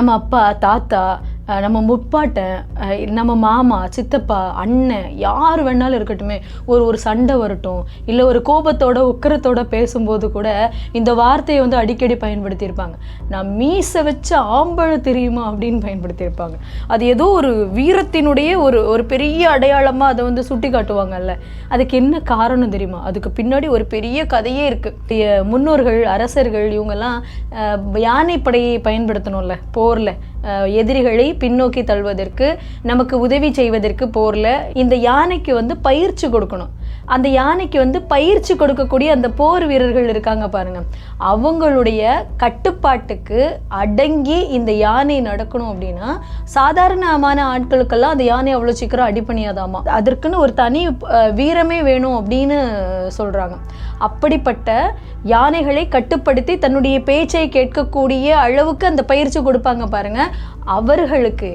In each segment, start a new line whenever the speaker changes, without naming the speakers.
நம்ம அப்பா தாத்தா நம்ம முப்பாட்டை நம்ம மாமா சித்தப்பா அண்ணன் யார் வேணாலும் இருக்கட்டுமே ஒரு ஒரு சண்டை வரட்டும் இல்லை ஒரு கோபத்தோட உக்கரத்தோட பேசும்போது கூட இந்த வார்த்தையை வந்து அடிக்கடி பயன்படுத்தியிருப்பாங்க. நான் மீசை வச்ச ஆம்பழம் தெரியுமா அப்படின்னு பயன்படுத்தியிருப்பாங்க. அது ஏதோ ஒரு வீரத்தினுடைய ஒரு ஒரு பெரிய அடையாளமாக அதை வந்து சுட்டி காட்டுவாங்கல்ல அதுக்கு என்ன காரணம் தெரியுமா? அதுக்கு பின்னாடி ஒரு பெரிய கதையே இருக்குது முன்னோர்கள் அரசர்கள் இவங்கெல்லாம் யானைப்படையை பயன்படுத்தணும்ல போரில். எதிரிகளை பின்னோக்கி தள்ளுவதற்கு நமக்கு உதவி செய்வதற்கு போரில் இந்த யானைக்கு வந்து பயிற்சி கொடுக்கணும். அந்த யானைக்கு வந்து பயிற்சி கொடுக்கக்கூடிய அந்த போர் வீரர்கள் இருக்காங்க பாருங்க. அவங்களுடைய கட்டுப்பாட்டுக்கு அடங்கி இந்த யானை நடக்கணும் அப்படின்னா சாதாரணமான ஆட்களுக்கெல்லாம் அந்த யானை அவ்வளோ சீக்கிரம் அடிப்பணியாதாமா அதற்குன்னு ஒரு தனி வீரமே வேணும் அப்படின்னு சொல்கிறாங்க அப்படிப்பட்ட யானைகளை கட்டுப்படுத்தி தன்னுடைய பேச்சை கேட்கக்கூடிய அளவுக்கு அந்த பயிற்சி கொடுப்பாங்க பாருங்க. அவர்களுக்கு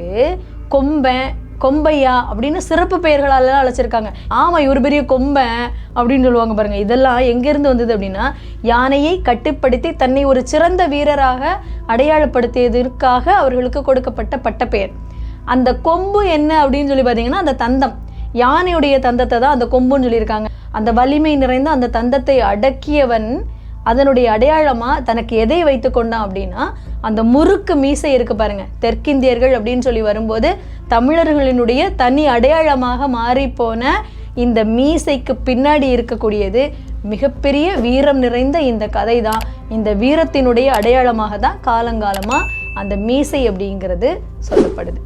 கொம்பன் கொம்பையா அப்படின்னு சிறப்பு பெயர்களால அழைச்சிருக்காங்க. ஆமா இவர் பெரிய கொம்பன் அப்படின்னு சொல்லுவாங்க பாருங்க. இதெல்லாம் எங்கேருந்து வந்தது அப்படின்னா யானையை கட்டுப்படுத்தி தன்னை ஒரு சிறந்த வீரராக அடையாளப்படுத்தியதற்காக அவர்களுக்கு கொடுக்கப்பட்ட பட்டப்பெயர். அந்த கொம்பு என்ன அப்படின்னு சொல்லி பார்த்தீங்கன்னா அந்த தந்தம். யானையுடைய தந்தத்தை தான் அந்த கொம்புன்னு சொல்லியிருக்காங்க. அந்த வலிமை நிறைந்த அந்த தந்தத்தை அடக்கியவன் அதனுடைய அடையாளமா தனக்கு எதை வைத்து கொண்டான் அப்படின்னா அந்த முறுக்கு மீசை இருக்கு பாருங்க. தெற்கிந்தியர்கள் அப்படின்னு சொல்லி வரும்போது தமிழர்களினுடைய தனி அடையாளமாக மாறிப்போன இந்த மீசைக்கு பின்னாடி இருக்கக்கூடியது மிகப்பெரிய வீரம் நிறைந்த இந்த கதை தான் இந்த வீரத்தினுடைய அடையாளமாக தான் காலங்காலமாக அந்த மீசை அப்படிங்கிறது சொல்லப்படுது.